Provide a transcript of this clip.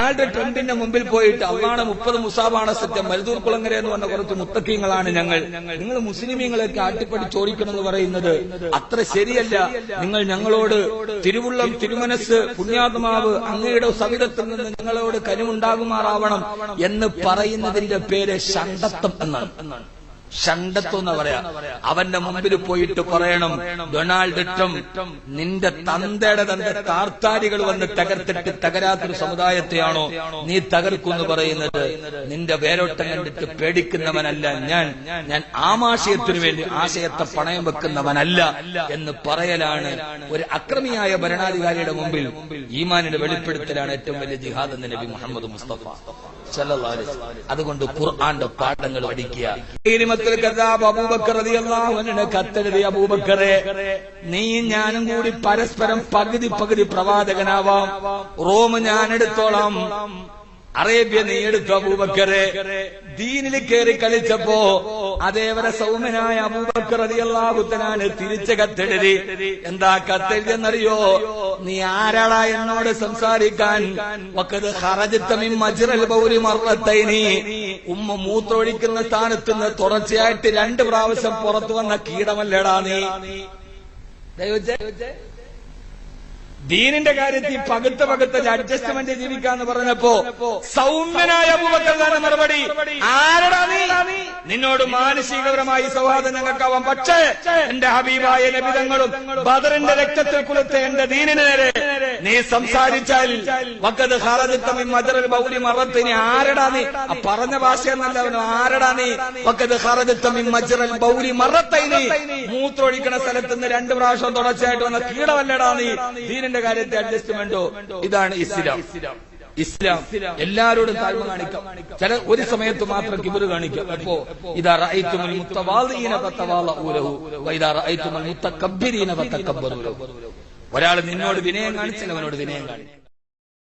Donald ട്രംപിന്റെ മുമ്പിൽ പോയിട്ട് അള്ളാണ് മുപ്പത് മുസാബാണ് സത്യം. മരുതൂർ കുളങ്ങര എന്ന് പറഞ്ഞ കുറച്ച് മുത്തക്കീങ്ങളാണ് ഞങ്ങൾ. നിങ്ങൾ മുസ്ലിമീങ്ങളൊക്കെ ആട്ടിപ്പടിച്ചോടിക്കണം എന്ന് പറയുന്നത് അത്ര ശരിയല്ല. നിങ്ങൾ ഞങ്ങളോട് തിരുവുള്ളം തിരുമനസ് പുണ്യാത്മാവ് അങ്ങയുടെ സവിധത്തിൽ നിന്ന് നിങ്ങളോട് കനിവുണ്ടാകുമാറാവണം എന്ന് പറയുന്നതിന്റെ പേര് ഷണ്ടത്വം എന്നാണ്. ഷണ്ടത്വം എന്ന് പറയാ. അവന്റെ മുമ്പിൽ പോയിട്ട് പറയണം ഡൊണാൾഡ് ട്രംപ് നിന്റെ തന്തയുടെ തന്റെ താർത്താരികൾ വന്ന് തകർത്തിട്ട് തകരാത്തൊരു സമുദായത്തെയാണോ നീ തകർക്കുമെന്ന് പറയുന്നത്? നിന്റെ വേരോട്ടം കണ്ടിട്ട് പേടിക്കുന്നവനല്ല ഞാൻ. ഞാൻ ആമാശയത്തിനു വേണ്ടി ആശയത്തെ പണയം വെക്കുന്നവനല്ല എന്ന് പറയലാണ് ഒരു അക്രമിയായ ഭരണാധികാരിയുടെ മുമ്പിൽ ഈമാനിന്റെ വെളിപ്പെടുത്തലാണ് ഏറ്റവും വലിയ ജിഹാദ് നബി മുഹമ്മദ് മുസ്തഫ. അതുകൊണ്ട് ഖുർആന്റെ പാഠങ്ങൾ പഠിക്കുക. ഈരിമത്തുൽ കദാബ് അബൂബക്കർ റളിയല്ലാഹു അൻഹു കത്തെഴുതി അബൂബക്കറെ നീ ഞാനും കൂടി പരസ്പരം പകുതി പകുതി പ്രവാചകനാവാം. റോം ഞാൻ എടുത്തോളാം. അറേബ്യ നീ അബൂബക്കറെ. ദീനിൽ കയറി കളിച്ചപ്പോ അതേവരെ സൗമ്യനായ അബൂബക്കർ അതിയല്ലാഹുത്തനാണ് തിരിച്ച കത്തെഴുതി. എന്താ കത്തെഴുതിയെന്നറിയോ നീ ആരാടാ എന്നോട് സംസാരിക്കാൻ? ഉമ്മ മൂത്രൊഴിക്കുന്ന സ്ഥാനത്ത് നിന്ന് തുടർച്ചയായിട്ട് രണ്ട് പ്രാവശ്യം പുറത്തു വന്ന കീടമല്ലേടാ നീ? ദൈവജേ ദീനിന്റെ കാര്യത്തിൽ പകുത്ത പകുത്ത അഡ്ജസ്റ്റ്മെന്റ് ജീവിക്കാന്ന് പറഞ്ഞപ്പോ സൗമ്യനായ മറുപടി നീ? നിന്നോട് മാനസികപരമായി സൗഹാർദ്ദം ഞങ്ങൾക്കാവാം. പക്ഷേ എന്റെ ഹബീബായ ലഭിതങ്ങളും ബദറിന്റെ രക്തത്തിൽ കുളിത്ത എന്റെ ദീനിന് നേരെ നീ സംസാരിച്ചാൽ വക്കത് ഹാറജിത്തമി മജ്റൽ ബൗലി മറത്തിന് ആരടാ നീ? ആ പറഞ്ഞ ഭാഷ എന്നല്ലവനോ ആരടാ നീ? വക്കത് ഹാറജിത്തമി മജറൽ ബൗലി മറത്തൈനി മൂത്രൊഴിക്കണ സ്ഥലത്ത് നിന്ന് രണ്ട് പ്രാവശ്യം തുടർച്ചയായിട്ട് വന്ന കീടമല്ലടാ നീ. ദീനിന്റെ കാര്യത്തെ അഡ്ജസ്റ്റ്മെന്റോ? ഇതാണ് ഇസ്ലാം. ഇസ്ലാം. എല്ലാരോടും താഴ്മ കാണിക്കാം. ചില ഒരു സമയത്ത് മാത്രം കിബിർ കാണിക്കാം. അപ്പോ ഇതാ റഅയ്തുമുൽ മുത്തവാദിഈന ഫതവാലഊലഹു വഇദാ റഅയ്തുമുൽ മുത്തകബ്ബിരീന ഫതകബ്ബറൂ ലഹു ഒരാൾ നിന്നോട് വിനയം കാണിച്ചാൽ അവനോട് വിനയം കാണിക്കും.